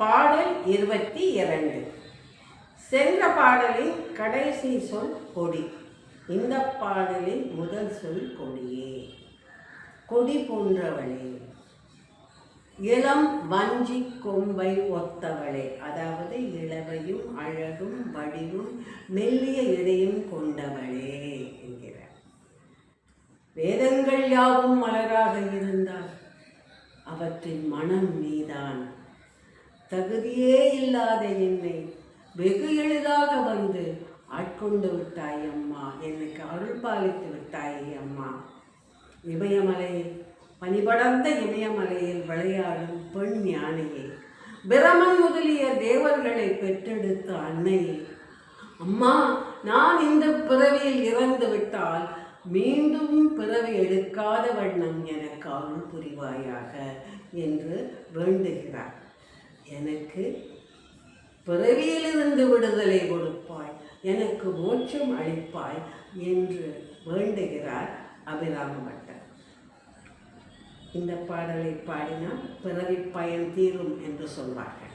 பாடல் இருபத்தி இரண்டு. சென்ற பாடலின் கடைசி சொல் கொடி. இந்த பாடலின் முதல் சொல் கொடியே. கொடி போன்றவளே. இளம் வஞ்சி கொம்பை ஒத்தவளே. அதாவது இளவையும் அழகும் வடிவும் மெல்லிய இடையும் கொண்டவளே என்கிறார். வேதங்கள் யாவும் மலராக இருந்தால் அவற்றின் மனம் நீதான் தகுதியே இல்லாத என்னை வெகு எளிதாக வந்து ஆட்கொண்டு விட்டாய் அம்மா. எனக்கு அருள் பாலித்து விட்டாய் அம்மா. இமயமலை பனிபடர்ந்த இமயமலையில் விளையாடும் பெண் யானையே பிரமன் முதலிய தேவர்களை பெற்றெடுத்த அன்னையே. அம்மா நான் இந்த பிறவியில் இறந்து விட்டால் மீண்டும் பிறவி எடுக்காத வண்ணம் எனக்கு அருள் புரிவாயாக என்று வேண்டுகிறார். எனக்கு பிறவியிலிருந்து விடுதலை கொடுப்பாய் எனக்கு மோட்சம் அளிப்பாய் என்று வேண்டுகிறார் அபிராம பட்டர். இந்த பாடலை பாடினால் பிறவி பயன் தீரும் என்று சொல்வார்கள்.